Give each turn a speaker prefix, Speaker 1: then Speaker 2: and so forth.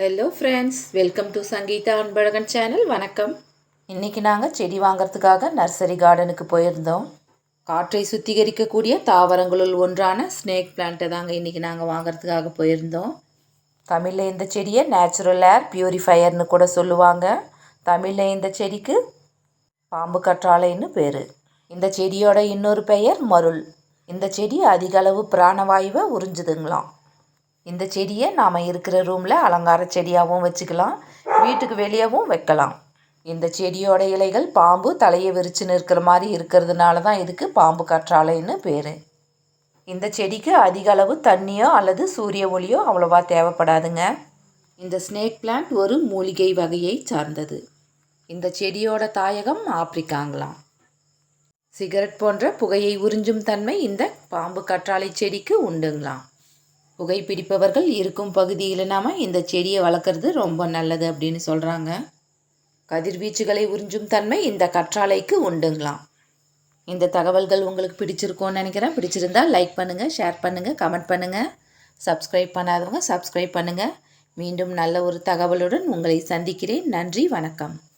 Speaker 1: Hello friends welcome to Sangeetha Anbazhagan channel வணக்கம். இன்றைக்கி நாங்கள் செடி வாங்கிறதுக்காக நர்சரி கார்டனுக்கு போயிருந்தோம். காற்றை சுத்திகரிக்கக்கூடிய தாவரங்களுள் ஒன்றான ஸ்னேக் பிளான்ட்டை தாங்க இன்றைக்கி நாங்கள் வாங்கிறதுக்காக போயிருந்தோம். தமிழில் இந்த செடியை நேச்சுரல் ஏர் பியூரிஃபையர்னு கூட சொல்லுவாங்க. தமிழில் இந்த செடிக்கு பாம்பு கற்றாழைன்னு பேர். இந்த செடியோட இன்னொரு பெயர் மருள். இந்த செடி அதிக அளவு பிராணவாயுவை உறிஞ்சுதுங்களாம். இந்த செடியை நாம் இருக்கிற ரூமில் அலங்கார செடியாகவும் வச்சுக்கலாம் வீட்டுக்கு வெளியேவும் வைக்கலாம். இந்த செடியோட இலைகள் பாம்பு தலையை விரிச்சுன்னு இருக்கிற மாதிரி இருக்கிறதுனால தான் இதுக்கு பாம்பு கற்றாழைன்னு பேர். இந்த செடிக்கு அதிக அளவு தண்ணியோ அல்லது சூரிய ஒளியோ அவ்வளோவா தேவைப்படாதுங்க. இந்த ஸ்னேக் பிளான்ட் ஒரு மூலிகை வகையை சார்ந்தது. இந்த செடியோட தாயகம் ஆப்பிரிக்காங்களாம். சிகரெட் போன்ற புகையை உறிஞ்சும் தன்மை இந்த பாம்பு கற்றாழை செடிக்கு உண்டுங்களாம். புகைப்பிடிப்பவர்கள் இருக்கும் பகுதியில் நாம் இந்த செடியை வளர்க்குறது ரொம்ப நல்லது அப்படின்னு சொல்கிறாங்க கதிர்வீச்சுகளை உறிஞ்சும் தன்மை இந்த கற்றாழைக்கு உண்டுங்களாம். இந்த தகவல்கள் உங்களுக்கு பிடிச்சிருக்கோன்னு நினைக்கிறேன். பிடிச்சிருந்தால் லைக் பண்ணுங்கள் ஷேர் பண்ணுங்கள் கமெண்ட் பண்ணுங்கள் சப்ஸ்கிரைப் பண்ணாதவங்க சப்ஸ்கிரைப் பண்ணுங்கள் மீண்டும் நல்ல ஒரு தகவலுடன் உங்களை சந்திக்கிறேன். நன்றி வணக்கம்.